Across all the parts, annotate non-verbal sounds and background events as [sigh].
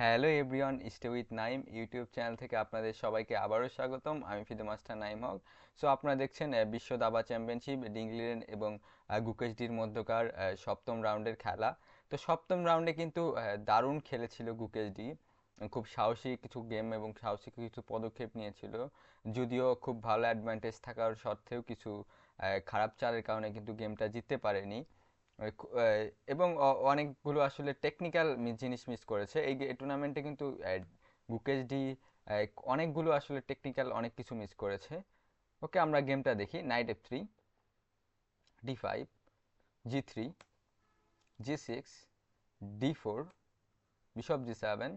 Hello everyone stay with Naim YouTube channel থেকে আপনাদের সবাইকে আবারও স্বাগতম। আমি FIDE master Naim Haque. So আপনারা দেখছেন বিশ্ব দাবা চ্যাম্পিয়নশিপ ডিংলিলেন এবং গুকেশডির মধ্যকার সপ্তম রাউন্ডের খেলা। তো, সপ্তম রাউন্ডে কিন্তু দারুণ খেলেছিল গুকেশডি খুব সাহসী কিছু গেম এবং সাহসী কিছু পদক্ষেপ নিয়েছিল। যদিও খুব ভালো অ্যাডভান্টেজ থাকার সত্ত্বেও কিছু খারাপ চালের কারণে কিন্তু গেমটা জিততে পারেনি। এবং অনেকগুলো আসলে টেকনিক্যাল জিনিস মিস করেছে। এই টুর্নামেন্টে কিন্তু ডি অনেকগুলো আসলে টেকনিক্যাল অনেক কিছু মিস করেছে। ওকে, আমরা গেমটা দেখি। Knight f three d five g three g six d four bishop g seven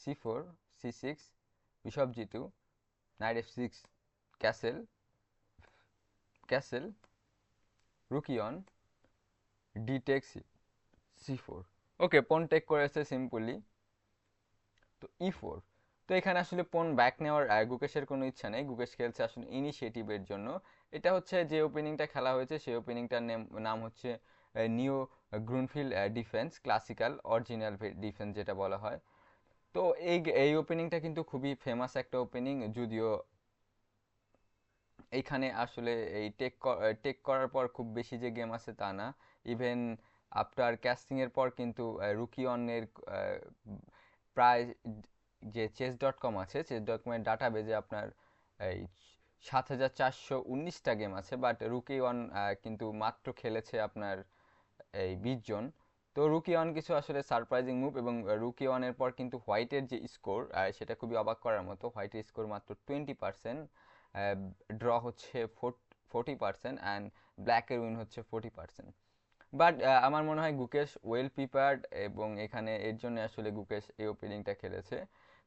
c four c six bishop g two knight f six castle castle rook e one c four okay pawn take করেছে simply তো ই four তো এখানে আসলে পন back নেওয়ার গুকেশের কোনো ইচ্ছা নেই। গুকেশ খেলছে আসলে ইনিশিয়েটিভের জন্য। এটা হচ্ছে যে ওপেনিংটা খেলা হয়েছে, সেই ওপেনিংটার নাম হচ্ছে neo Grunfeld defence classical original defence যেটা বলা হয়। তো এই এই ওপেনিংটা কিন্তু খুবই ফেমাস একটা ওপেনিং যদিও এইখানে আসলে এই টেক টেক করার পর খুব বেশি যে গেম আছে তা না। ইভেন আফটার ক্যাস্টিংয়ের পর কিন্তু রুকি অনের প্রায় যে চেস ডট কম আছে চেস ডট কমের ডাটা বেজে আপনার, এই সাত হাজার চারশো উনিশটা গেম আছে বাট রুকি ওয়ান কিন্তু মাত্র খেলেছে আপনার, এই বিশ জন। তো রুকি ওয়ান কিছু আসলে সারপ্রাইজিং মুভ এবং রুকি ওয়ানের পর কিন্তু হোয়াইটের যে স্কোর সেটা খুবই অবাক করার মতো হোয়াইটের স্কোর মাত্র টোয়েন্টি পার্সেন্ট ড্র হচ্ছে ফোর্টি পার্সেন্ট অ্যান্ড ব্ল্যাকের উইন হচ্ছে ফোর্টি পার্সেন্ট বাট আমার মনে হয় গুকেশ ওয়েল প্রিপেয়ার্ড এবং এখানে এর জন্য আসলে গুকেশ এই ওপেনিংটা খেলেছে।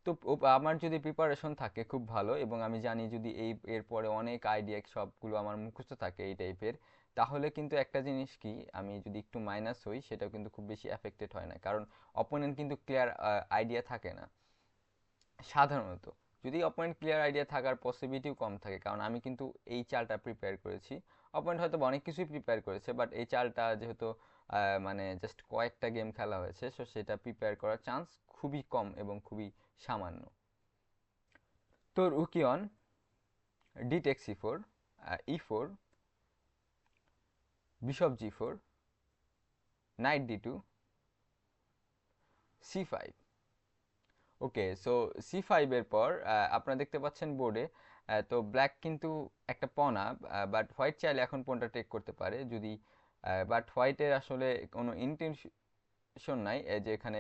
তো আমার যদি প্রিপারেশন থাকে খুব ভালো এবং আমি জানি যদি এই এরপরে অনেক আইডিয়া সবগুলো আমার মুখস্থ থাকে এই টাইপের তাহলে কিন্তু একটা জিনিস কি, আমি যদি একটু মাইনাস হই, সেটাও কিন্তু খুব বেশি অ্যাফেক্টেড হয় না। কারণ অপোনেন্ট কিন্তু ক্লিয়ার আইডিয়া থাকে না। সাধারণত। যদি অপোনেন্ট ক্লিয়ার আইডিয়া থাকার পসিবিলিটিও কম থাকে, কারণ আমি কিন্তু এই চালটা প্রিপেয়ার করেছি। অপোনেন্ট হয়তো অনেক কিছুই প্রিপেয়ার করেছে বাট এই চালটা যেহেতু মানে জাস্ট কয়েকটা গেম খেলা হয়েছে সো সেটা প্রিপেয়ার করার চান্স খুবই কম এবং খুবই সামান্য। তো rook e one d take c four e four bishop g four knight d two c five okay, so c ফাইভের পর আপনারা দেখতে পাচ্ছেন বোর্ডে তো ব্ল্যাক কিন্তু একটা পন বাট হোয়াইট চাইলে এখন পনটা টেক করতে পারে, যদি বাট হোয়াইটের আসলে কোনো ইন্টেনশন নাই যে এখানে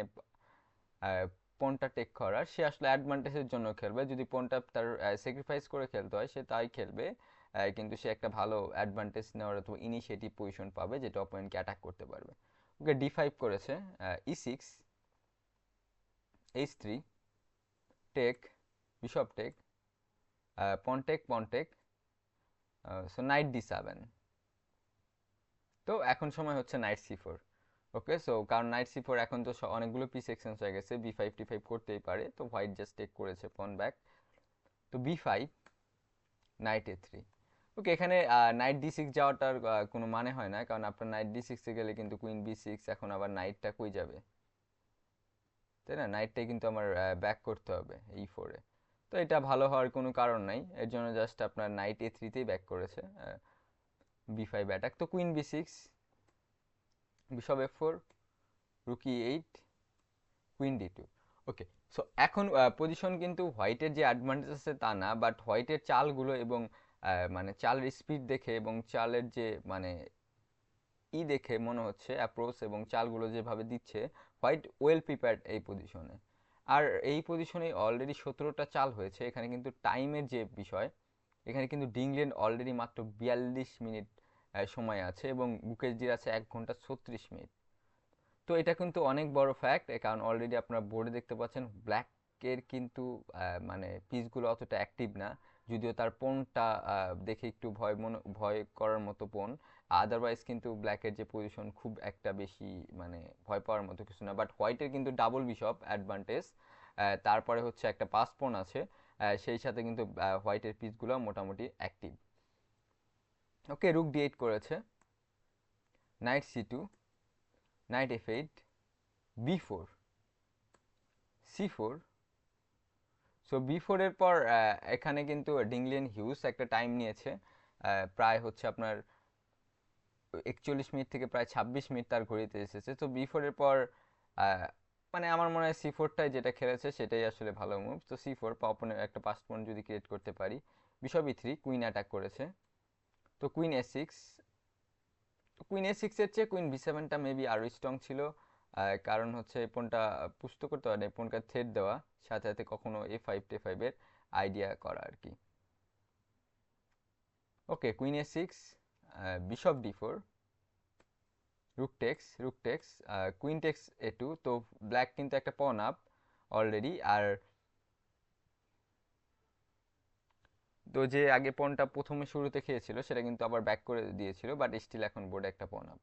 পনটা টেক করার, সে আসলে অ্যাডভান্টেজের জন্য খেলবে, যদি পনটা তার স্যাক্রিফাইস করে খেলতে হয়, সে তাই খেলবে কিন্তু সে একটা ভালো অ্যাডভান্টেজ নেওয়ার অথবা ইনিশিয়েটিভ পজিশন পাবে, যেটা অপোনেন্টকে অ্যাটাক করতে পারবে। ওকে ডি ফাইভ করেছে e six h three take bishop take pawn take pawn take so knight d seven তো এখন সময় হচ্ছে knight c four okay so কারণ নাইট সি ফোর এখন তো অনেকগুলো পিস এক্সচেঞ্জ হয়ে গেছে বি ফাইভ টি ফাইভ করতেই পারে। তো হোয়াইট জাস্ট টেক করেছে পন ব্যাক তো b five knight a three okay এখানে নাইট ডি সিক্স যাওয়াটার কোনো মানে হয় না, কারণ আপনার নাইট ডি সিক্সে গেলে কিন্তু কুইন বি সিক্স এখন আবার নাইটটা কই যাবে? তাই না? নাইটটাই কিন্তু আমার ব্যাক করতে হবে এই ফোরে তো এটা ভালো হওয়ার কোনো কারণ নাই। এর জন্য জাস্ট আপনার নাইট এ থ্রিতেই ব্যাক করেছে বি ফাইভ অ্যাটাক তো queen b six bishop f four rook e eight queen d two okay so এখন পজিশন কিন্তু হোয়াইটের যে অ্যাডভান্টেজ আছে তা না বাট হোয়াইটের চালগুলো এবং মানে চালের স্পিড দেখে এবং চালের যে মানে ই দেখে মনে হচ্ছে অ্যাপ্রোচ এবং চালগুলো যেভাবে দিচ্ছে হোয়াইট ওয়েল প্রিপেয়ার্ড এই পজিশনে আর এই পজিশনে অলরেডি সতেরোটা চাল হয়েছে, এখানে কিন্তু টাইমের যে বিষয়, এখানে কিন্তু ডিংল্যান্ড অলরেডি মাত্র বিয়াল্লিশ মিনিট সময় আছে এবং বুকেশজির আছে এক ঘণ্টা ছত্রিশ মিনিট। তো এটা কিন্তু অনেক বড় ফ্যাক্ট কারণ অলরেডি আপনারা বোর্ডে দেখতে পাচ্ছেন ব্ল্যাকের কিন্তু মানে পিসগুলো অতটা অ্যাক্টিভ না, যদিও তার পোনটা দেখে একটু ভয় মনে, ভয় করার মতো পোন আদারওয়াইজ কিন্তু ব্ল্যাকের যে পজিশন খুব একটা বেশি মানে ভয় পাওয়ার মতো কিছু না বাট হোয়াইটের কিন্তু ডাবল বিশপ অ্যাডভান্টেজ তারপরে হচ্ছে একটা পাস পোন আছে সেই সাথে কিন্তু হোয়াইটের পিসগুলো মোটামুটি active okay rook d eight করেছে knight c two knight f eight b four c four so b ফোরের পর এখানে কিন্তু ডিংলিয়ান হিউজ একটা টাইম নিয়েছে প্রায় হচ্ছে আপনার একচল্লিশ মিনিট থেকে প্রায় ছাব্বিশ মিনিট তার ঘড়িতে এসেছে। তো বি ফোরের পর মানে আমার মনে হয় সি ফোরটাই যেটা খেলেছে সেটাই আসলে ভালো মুভ তো সি ফোর অপনের একটা পাস পয়েন্ট যদি ক্রিয়েট করতে পারি ই থ্রি কুইন অ্যাটাক করেছে। তো queen a six queen a সিক্সের চেয়ে কুইন বি সেভেনটা মেবি আরও স্ট্রং ছিল। কারণ হচ্ছে ফোনটা পুষ্ট করতে পারে ফোনটা থ্রেড দেওয়া, সাথে সাথে কখনো এ ফাইভ টে ফাইভের আইডিয়া করা আর কি। Okay queen a six bishop d four rook takes rook takes queen takes a two তো ব্ল্যাক কিন্তু একটা পন আপ অলরেডি আর তো যে আগে পনটা প্রথমে শুরুতে খেয়েছিল, সেটা কিন্তু আবার ব্যাক করে দিয়েছিল বাট স্টিল এখন বোর্ডে একটা পন আপ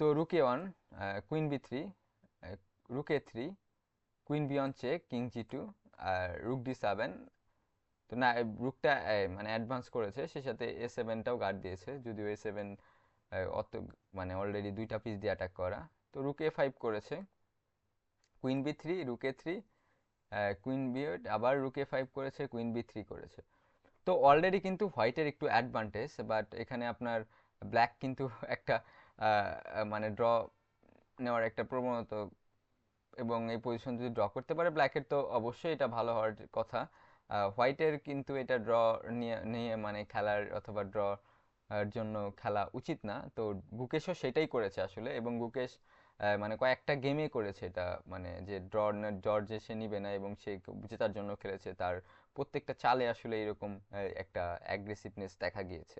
তো rook e one queen b three rook e three queen b one check king g two আর রুক ডি সেভেন তো না রুকটা মানে অ্যাডভান্স করেছে, সে সাথে এ সেভেনটাও গার্ড দিয়েছে, যদিও এ সেভেন অত মানে অলরেডি দুইটা পিস দিয়ে অ্যাটাক করা। তো রুকে ফাইভ করেছে queen b three rook e three queen b আবার রুকে ফাইভ করেছে কুইন বি থ্রি করেছে। তো অলরেডি কিন্তু হোয়াইটের একটু অ্যাডভান্টেজ বাট এখানে আপনার ব্ল্যাক কিন্তু [laughs] একটা মানে ড্র নেওয়ার একটা প্রবণতা এবং এই পজিশন যদি ড্র করতে পারে ব্ল্যাকের তো অবশ্যই এটা ভালো হওয়ার কথা। হোয়াইটের কিন্তু এটা ড্র নিয়ে নিয়ে মানে খেলার অথবা ড্র জন্য খেলা উচিত না। তো গুকেশও সেটাই করেছে আসলে এবং গুকেশ মানে কয়েকটা গেমে করেছে এটা। মানে যে ড্র ড্র যে সে নিবে না এবং সে জেতার জন্য খেলেছে, তার প্রত্যেকটা চালে আসলে এরকম একটা অ্যাগ্রেসিভনেস দেখা গিয়েছে।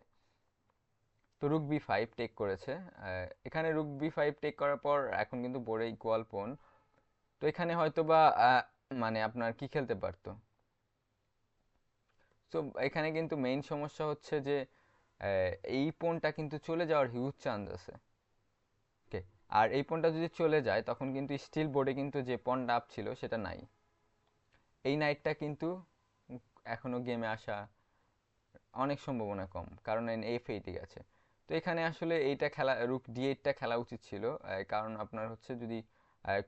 তো রুক বি ফাইভ টেক করেছে এখানে রুক বি ফাইভ টেক করার পর এখন কিন্তু বোর্ডে ইকুয়াল পোন তো এখানে হয়তো বা মানে আপনার কি খেলতে পারতো? তো এখানে কিন্তু মেইন সমস্যা হচ্ছে যে এই পোনটা কিন্তু চলে যাওয়ার হিউজ চান্স আছে। ওকে আর এই পনটা যদি চলে যায়, তখন কিন্তু স্টিল বোর্ডে কিন্তু যে পনটা আপ ছিল, সেটা নাই। এই নাইটটা কিন্তু এখনও গেমে আসা অনেক সম্ভাবনা কম, কারণ এফ এইটে গেছে। তো এখানে আসলে এইটা খেলা রুক ডি এইটটা খেলা উচিত ছিল। কারণ আপনার হচ্ছে যদি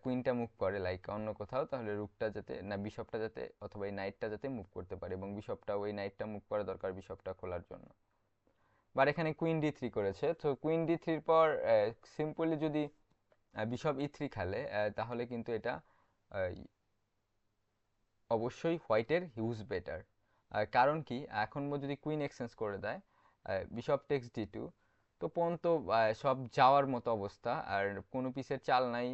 কুইনটা মুভ করে লাইক অন্য কোথাও, তাহলে রুকটা যাতে, না বিশপটা যাতে, অথবা এই নাইটটা যাতে মুভ করতে পারে এবং বিশপটা ওই নাইটটা মুভ করা দরকার বিশপটা খোলার জন্য। বাট এখানে কুইন ডি থ্রি করেছে, তো কুইন ডি থ্রির পর সিম্পলি যদি বিশপ ই থ্রি খেলে তাহলে কিন্তু এটা অবশ্যই হোয়াইটের হিউজ বেটার কারণ কি, এখন যদি কুইন এক্সচেঞ্জ করে দেয় বিশপ টেক্স ডি টু তো পন তো সব যাওয়ার মতো অবস্থা, আর কোনো পিসের চাল নাই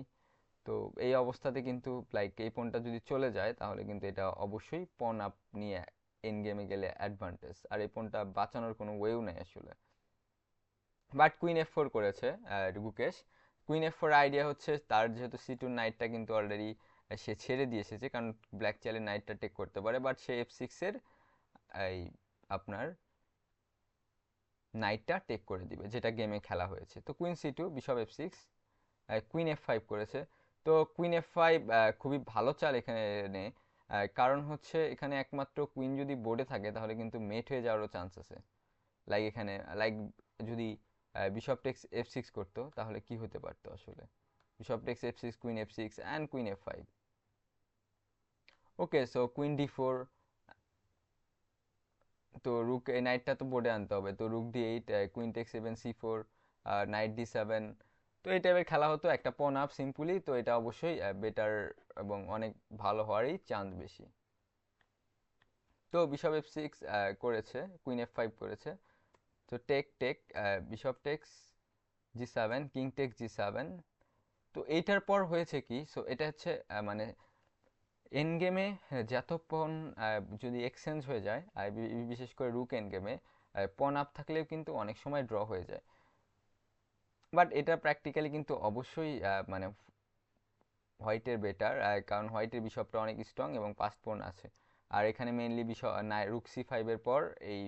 তো এই অবস্থাতে কিন্তু লাইক এই পনটা যদি চলে যায়, তাহলে কিন্তু এটা অবশ্যই পন আপ নিয়ে এন গেমে গেলে অ্যাডভান্টেজ আর এই পনটা বাঁচানোর কোনো ওয়েও নেই আসলে। বাট কুইন এফ ফোর করেছে Gukesh queen f four idea হচ্ছে, তার যেহেতু সি টু নাইটটা কিন্তু অলরেডি সে ছেড়ে দিয়ে এসেছে, কারণ ব্ল্যাক চাইলে নাইটটা টেক করতে পারে। বাট সে এফ সিক্সের এই, আপনার নাইটটা টেক করে দিবে, যেটা গেমে খেলা হয়েছে। তো queen c two bishop f six queen f five করেছে। তো কুইন এফ ফাইভ খুবই ভালো চাল এখানে কারণ হচ্ছে এখানে একমাত্র কুইন যদি বোর্ডে থাকে, তাহলে কিন্তু মেট হয়ে যাওয়ারও চান্স আছে। লাইক এখানে লাইক যদি বিশপ টেক্স এফ সিক্স করতো, তাহলে কি হতে পারতো আসলে? Bishop takes f six queen f six and queen f five okay so queen d four তো রুক এই নাইটটা তো বোর্ডে আনতে হবে। তো rook d eight queen takes seven c four knight d seven তো এই টাইপের খেলা হতো, একটা পন আপ সিম্পলি তো এটা অবশ্যই বেটার এবং অনেক ভালো হওয়ারই চান্স বেশি। তো বিশপ এফ সিক্স করেছে কুইন এফ ফাইভ করেছে। তো take take bishop takes g seven king takes g seven তো এইটার পর হয়েছে কি সো এটা হচ্ছে মানে এন গেমে যতক্ষণ যদি এক্সচেঞ্জ হয়ে যায় বিশেষ করে রুক এন গেমে পন আপ থাকলেও কিন্তু অনেক সময় ড্র হয়ে যায়। বাট এটা প্র্যাকটিক্যালি কিন্তু অবশ্যই মানে হোয়াইটের বেটার কারণ হোয়াইটের বিশপটা অনেক স্ট্রং এবং পাস্ট পন আছে। আর এখানে মেনলি বিষয় রুক সি ফাইভের পর এই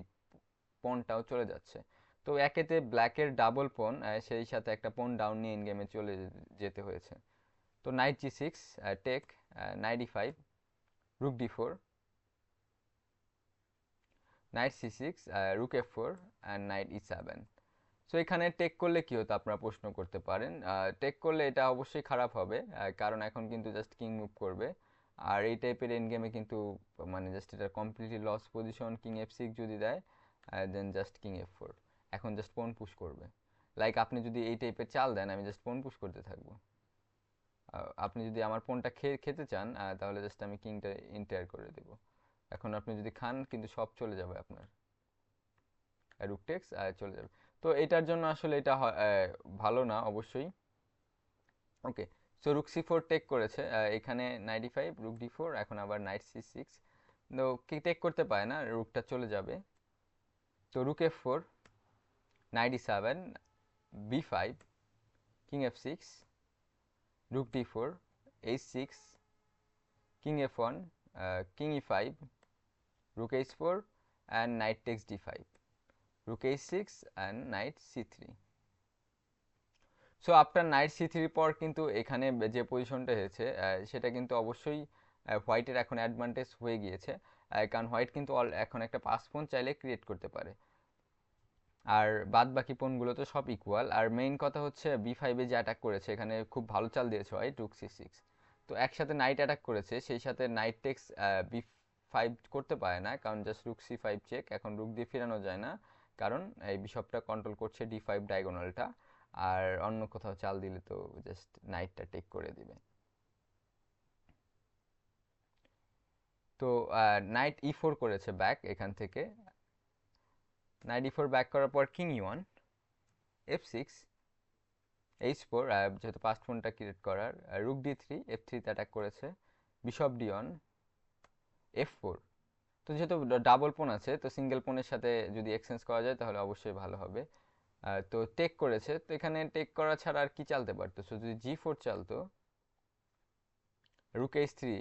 পনটাও চলে যাচ্ছে। তো একেতে ব্ল্যাকের ডাবল পন সেই সাথে একটা পন ডাউন নিয়ে গেমে চলে যেতে হয়েছে। তো knight g six take knight e five rook d four knight c six rook f four and knight e seven so এখানে টেক করলে কি হতো? আপনারা প্রশ্ন করতে পারেন। টেক করলে এটা অবশ্যই খারাপ হবে। কারণ এখন কিন্তু জাস্ট কিং মুভ করবে। আর এই টাইপের এন্ড গেমে কিন্তু মানে জাস্ট এটা completely loss position king f six যদি দেয় then just king f four এখন জাস্ট পোন পুশ করবে। লাইক আপনি যদি এই টাইপের চাল দেন, আমি জাস্ট পন পুশ করতে থাকব। আপনি যদি আমার পনটা খেয়ে খেতে চান তাহলে জাস্ট আমি কিংটা ইন্টার করে দেব। এখন আপনি যদি খান, কিন্তু সব চলে যাবে আপনার। রুকটেক্স চলে যাবে। তো এটার জন্য আসলে এটা ভালো না অবশ্যই। Okay so rook c four take করেছে এখানে ninety five rook d four এখন আবার নাইট সি সিক্স তো কি টেক করতে পারে না রুকটা চলে যাবে। তো rook f four ninety seven b five king f six rook d four h six king f one king e five rook h four and knight takes d five rook h six and knight c three so আপনার knight C থ্রির পর কিন্তু এখানে যে পজিশনটা হয়েছে সেটা কিন্তু অবশ্যই হোয়াইটের এখন অ্যাডভান্টেজ হয়ে গিয়েছে কারণ হোয়াইট কিন্তু এখন একটা পাস ফোন চাইলে ক্রিয়েট করতে পারে। আর বাদ বাকি পোনগুলো তো সব ইকুয়াল আর মেইন কথা হচ্ছে বি ফাইভে যে অ্যাটাক করেছে, এখানে খুব ভালো চাল দিয়েছে হোয়াইট রুক সি সিক্স তো একসাথে নাইট অ্যাটাক করেছে, সেই সাথে নাইট টেক্স বি ফাইভ করতে পারে না, কারণ just rook c five check এখন রুক দিয়ে ফেরানো যায় না। কারণ এই বিশপটা কন্ট্রোল করছে ডি ফাইভ ডায়াগোনালটা আর অন্য কোথাও চাল দিলে তো জাস্ট নাইটটা টেক করে দিবে। তো নাইট ই ফোর করেছে ব্যাক এখান থেকে। নাইট ই ফোর ব্যাক করার পর king one f six h four যেহেতু পাস্ট ফোনটা ক্রিয়েট করার রুক ডি থ্রি এফ থ্রিতে অ্যাটাক করেছে। Bishop d one f four তো যেহেতু ডাবল পোন আছে, তো সিঙ্গেল পোনের সাথে যদি এক্সচেঞ্জ করা যায় তাহলে অবশ্যই ভালো হবে। তো টেক করেছে, তো এখানে টেক করা ছাড়া আর কি চালতে পারতো? সো যদি জি ফোর চালতো রুক থ্রি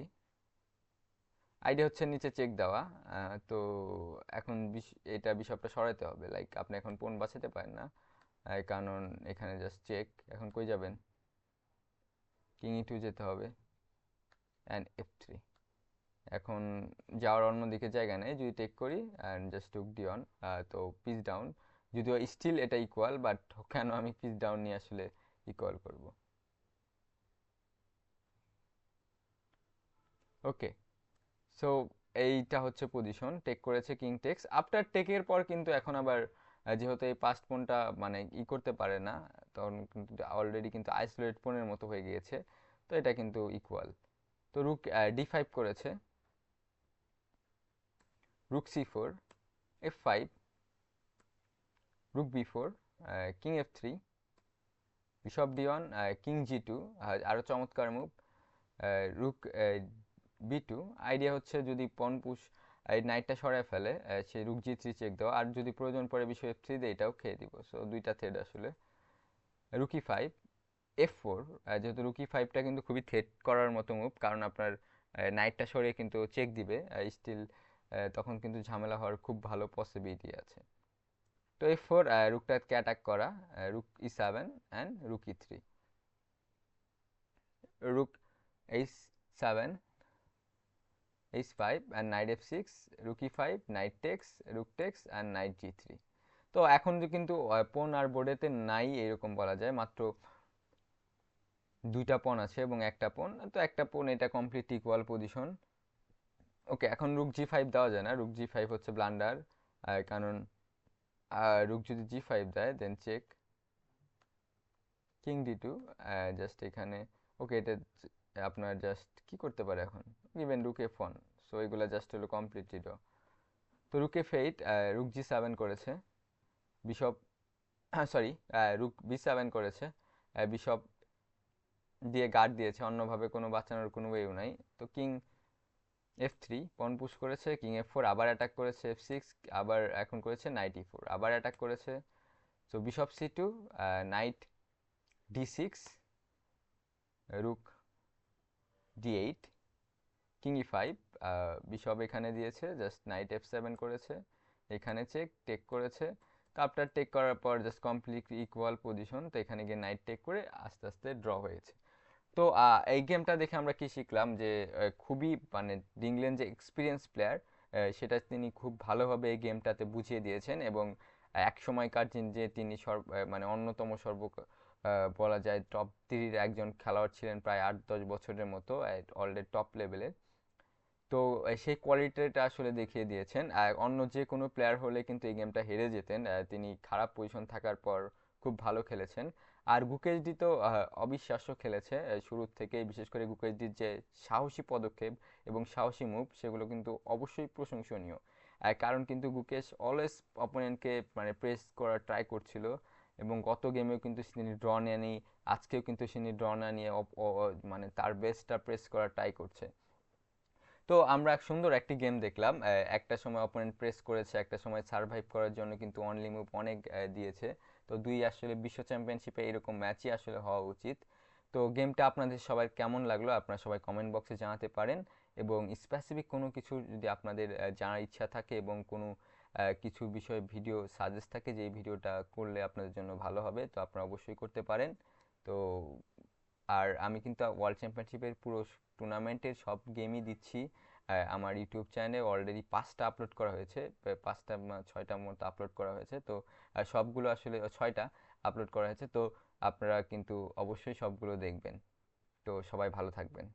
আইডিয়া হচ্ছে নিচে চেক দেওয়া। তো এখন এটা বিশপটা সরাতে হবে। লাইক আপনি এখন পোন বাঁচাতে পারেন না। কারণ এখানে জাস্ট চেক এখন কই যাবেন? কিং ই টু যেতে হবে। অ্যান্ড এফ থ্রি এখন যাওয়ার অন্য দিকে জায়গা নেই, যদি টেক করি and just took d one তো পিস ডাউন যদিও স্টিল এটা ইকুয়াল বাট কেন আমি পিস ডাউন নিয়ে আসলে ইকুয়াল করব? ওকে সো এইটা হচ্ছে পজিশন টেক করেছে কিং টেক্স আফটার টেকের পর কিন্তু এখন আবার যেহেতু এই পাস্ট পোনটা মানে ই করতে পারে না, তখন কিন্তু অলরেডি কিন্তু আইসোলেট পোনের মতো হয়ে গিয়েছে, তো এটা কিন্তু ইকুয়াল তো রুক ডি ফাইভ করেছে। Five rook b four king f three bishop d one king g two আরও চমৎকার move rook b two idea হচ্ছে যদি পন পুশ এই নাইটটা সরায় ফেলে আহ, সে রুক জি থ্রি চেক দেওয়া আর যদি প্রয়োজন পড়ে বিষয় এফ থ্রি এটাও খেয়ে দিব। সো দুইটা থ্রেড আসলে। Rook e five f four যেহেতু রুকি ফাইভটা কিন্তু খুবই থ্রেট করার মতো মুভ কারণ আপনার নাইটটা সরিয়ে কিন্তু চেক দিবে স্টিল তখন কিন্তু ঝামেলা হওয়ার খুব ভালো পসিবিলিটি আছে। তো এফ ফোর রুকটাকে অ্যাটাক করা? Rook e seven and rook e three rook h seven h five and knight f six rook e five knight takes rook takes and knight g three তো এখন যে কিন্তু পন আর বোর্ডেতে নাই এরকম বলা যায়, মাত্র দুইটা পন আছে এবং একটা পন তো একটা পন এটা কমপ্লিট ইকুয়াল পজিশন ওকে, এখন রুক জি ফাইভ দেওয়া যায় না। রুক জি ফাইভ হচ্ছে ব্লান্ডার। কারণ রুক যদি জি ফাইভ দেয় then check king d two just এখানে, ওকে, এটা আপনার জাস্ট কি করতে পারে এখন? Even rook f one so এগুলো জাস্ট হলো কমপ্লিটলি ড্র তো rook f eight rook g seven করেছে। Bishop sorry rook b seven করেছে। বিশপ দিয়ে গার্ড দিয়েছে। অন্যভাবে কোনো বাঁচানোর কোনো ওয়েও নাই। তো king f three pawn push করেছে কিং এফ ফোর আবার অ্যাটাক করেছে এফ সিক্স আবার এখন করেছে নাইট ই ফোর আবার অ্যাটাক করেছে। So bishop c two knight d six rook d eight king e five bishop এখানে দিয়েছে জাস্ট নাইট এফ সেভেন করেছে, এখানে চেক টেক করেছে। তো আফটার টেক করার পর জাস্ট কমপ্লিট ইকুয়াল পজিশন তো এখানে গিয়ে নাইট টেক করে আস্তে আস্তে ড্র হয়েছে। তো এই গেমটা দেখে আমরা কি শিখলাম যে খুবই মানে ডিংলেন যে এক্সপিরিয়েন্স প্লেয়ার সেটা তিনি খুব ভালোভাবে এই গেমটাতে বুঝিয়ে দিয়েছেন এবং এক সময়কার যে তিনি সর্ব মানে অন্যতম সর্ব বলা যায় টপ থ্রির একজন খেলোয়াড় ছিলেন প্রায় আট, দশ বছরের মতো অলরেডি টপ লেভেলের তো সেই কোয়ালিটিটা আসলে দেখিয়ে দিয়েছেন। অন্য যে কোনো প্লেয়ার হলে কিন্তু এই গেমটা হেরে যেতেন। তিনি খারাপ পজিশন থাকার পর খুব ভালো খেলেছেন। আর গুকেশডি তো অবিশ্বাস্য খেলেছে। শুরুর থেকেই বিশেষ করে গুকেশডির যে সাহসী পদক্ষেপ এবং সাহসী মুভ সেগুলো কিন্তু অবশ্যই প্রশংসনীয়। কারণ কিন্তু গুকেশ অলওয়েজ অপোনেন্টকে মানে প্রেস করার ট্রাই করছিল এবং গত গেমেও কিন্তু তিনি ড্র নেয়নি। আজকেও কিন্তু তিনি ড্র না নিয়ে মানে তার বেস্টটা প্রেস করার ট্রাই করছে। তো আমরা এক সুন্দর একটি গেম দেখলাম। একটা সময় অপোনেন্ট প্রেস করেছে, একটা সময় সার্ভাইভ করার জন্য কিন্তু অনলি মুভ অনেক দিয়েছে। তো দুই আসলে বিশ্ব চ্যাম্পিয়নশিপে এরকম ম্যাচই আসলে হওয়া উচিত। তো গেমটা আপনাদের সবার কেমন লাগল আপনারা সবাই কমেন্ট বক্সে জানাতে পারেন এবং স্পেসিফিক কোনো কিছু যদি আপনাদের জানার ইচ্ছা থাকে এবং কোনো কিছু বিষয়ে ভিডিও সাজেস্ট থাকে যে ভিডিওটা করলে আপনাদের জন্য ভালো হবে, তো আপনারা অবশ্যই করতে পারেন। তো আর আমি কিন্তু ওয়ার্ল্ড চ্যাম্পিয়নশিপের পুরো টুর্নামেন্টের সব গেমই দিচ্ছি। আমার ইউটিউব চ্যানেলে অলরেডি পাঁচটা আপলোড করা হয়েছে পাঁচটা ছয়টা মতো আপলোড করা হয়েছে। তো সবগুলো আসলে ছয়টা আপলোড করা হয়েছে। তো, আপনারা কিন্তু অবশ্যই সবগুলো দেখবেন। তো, সবাই ভালো থাকবেন।